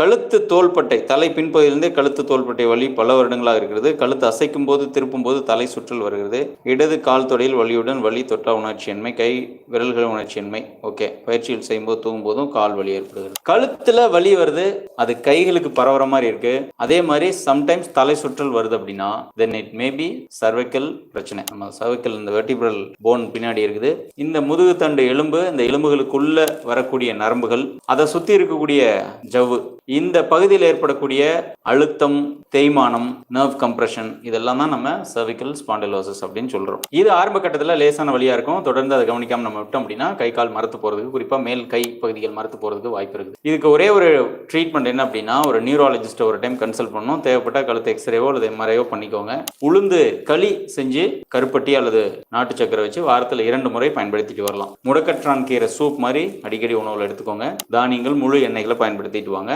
கழுத்து தோள்பட்டை தலை பின்பகுதியிலிருந்து கழுத்து தோள்பட்டை வலி பல வருடங்களாக இருக்கிறது. கழுத்து அசைக்கும் போது திருப்பும் போது தலை சுற்றல் வருகிறது. இடது கால் தொடையில் வலியுடன் வலி தொட்டா உணர்ச்சியின்மை கை விரல்கள் உணர்ச்சியின்மை ஓகே. பயிற்சிகள் செய்யும்போது தூங்கும் போதும் கால் வலி ஏற்படுகிறது. கழுத்துல வலி வருது. அது கைகளுக்கு பரவுற மாதிரி இருக்கு. அதே மாதிரி சம்டைம்ஸ் தலை சுற்றல் வருது அப்படின்னா தென் இட் மேபி சர்வைக்கல் பிரச்சனை. நம்ம சர்வைக்கல் இந்த வெர்டிபிரல் போன் பின்னாடி இருக்குது. இந்த முதுகு தண்டு எலும்பு இந்த எலும்புகளுக்குள்ள வரக்கூடிய நரம்புகள் அதை சுத்தி இருக்கக்கூடிய ஜவ்வு இந்த பகுதியில் ஏற்படக்கூடிய அழுத்தம் தேய்மானம் நர்வ் கம்ப்ரெஷன் இதெல்லாம் தான் நம்ம சர்விக்கல் spondylosis அப்படின்னு சொல்கிறோம் இது ஆரம்ப கட்டத்தில் லேசான வழியாக இருக்கும். தொடர்ந்து அதை கவனிக்காமல் நம்ம விட்டோம் அப்படின்னா கை கால் மறுத்து போகிறதுக்கு குறிப்பாக மேல் கை பகுதிகள் மறுத்து போகிறதுக்கு வாய்ப்பு இருக்குது. இதுக்கு ஒரே ஒரு ட்ரீட்மெண்ட் என்ன அப்படின்னா ஒரு நியூராலஜிஸ்ட்டை ஒரு டைம் கன்சல்ட் பண்ணணும். தேவைப்பட்ட கழுத்து எக்ஸ்ரேவோ அல்லது எம்ஆர்ஐயோ பண்ணிக்கோங்க. உளுந்து களி செஞ்சு கருப்பட்டி அல்லது நாட்டு சக்கரை வச்சு வாரத்தில் இரண்டு முறை பயன்படுத்திட்டு வரலாம். முடக்கற்றான் கீரை சூப் மாதிரி அடிக்கடி உணவில் எடுத்துக்கோங்க. தானியங்கள் முழு எண்ணெய்களை பயன்படுத்திட்டு வாங்க.